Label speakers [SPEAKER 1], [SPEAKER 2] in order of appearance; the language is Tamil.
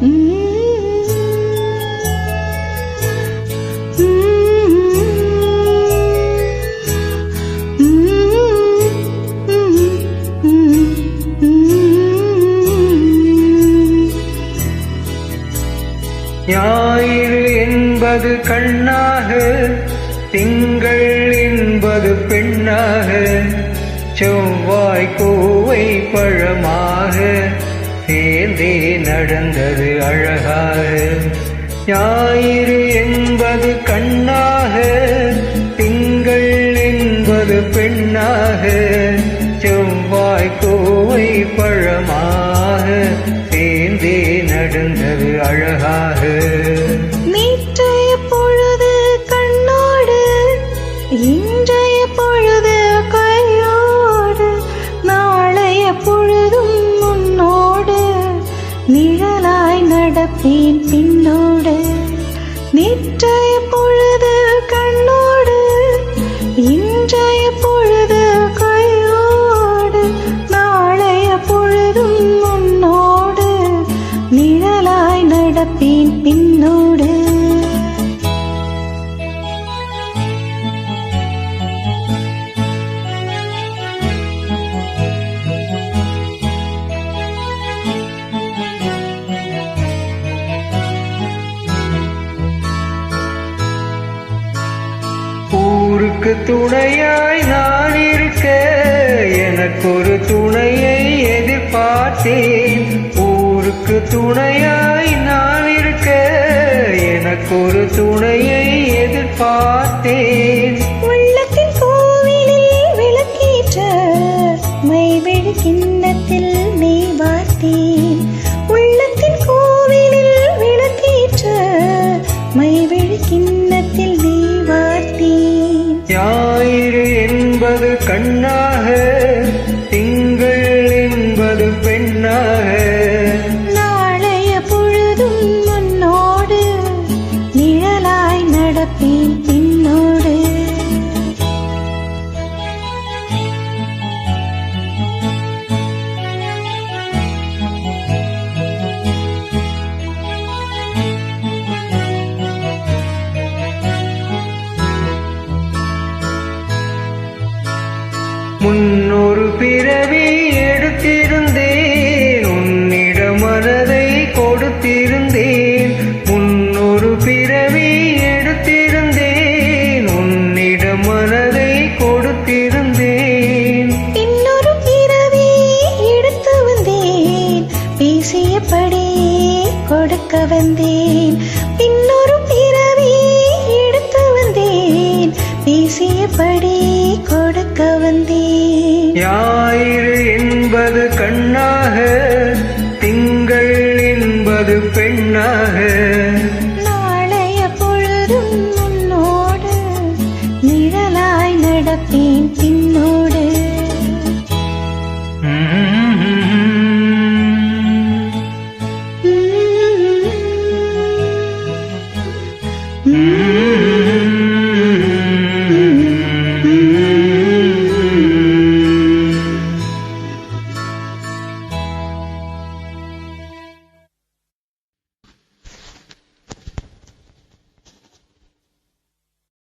[SPEAKER 1] ஞாயிறு என்பது கண்ணாக திங்கள் என்பது பெண்ணாக செவ்வாய் கோவை பழமாக சேர்ந்தே நடந்தது அழகாக. ஞாயிறு என்பது கண்ணாக திங்கள் என்பது பெண்ணாக. செவ்வாய் கோவை பழமாக சேர்ந்தே நடந்தது அழகாக.
[SPEAKER 2] நேற்றைய பொழுது கண்ணோடு நிழலாய் நடப்பேன் பின்னோடு. நிற்ற
[SPEAKER 1] ஊருக்கு துணையாய் நான் இருக்க எனக்கு ஒரு துணையை எதிர்பார்த்தேன். ஊருக்கு துணையாய் நான் இருக்க எனக்கு ஒரு துணையை எதிர்பார்த்தேன். உமது கண்ணாக பிறவி எடுத்திருந்தேன். உன்னிடம் மனதை கொடுத்திருந்தேன். முன்னொரு பிறவி எடுத்திருந்தேன். உன்னிடம் மனதை கொடுத்திருந்தேன்.
[SPEAKER 2] இன்னொரு பிறவி எடுத்து வந்தேன். பேசியபடி கொடுக்க வந்தேன். இன்னொரு பிறவி எடுத்து வந்தேன். பேசியபடி கொடுக்க வந்தேன்.
[SPEAKER 1] ஞாயிறு என்பது கண்ணாக திங்கள் என்பது பெண்ணாக.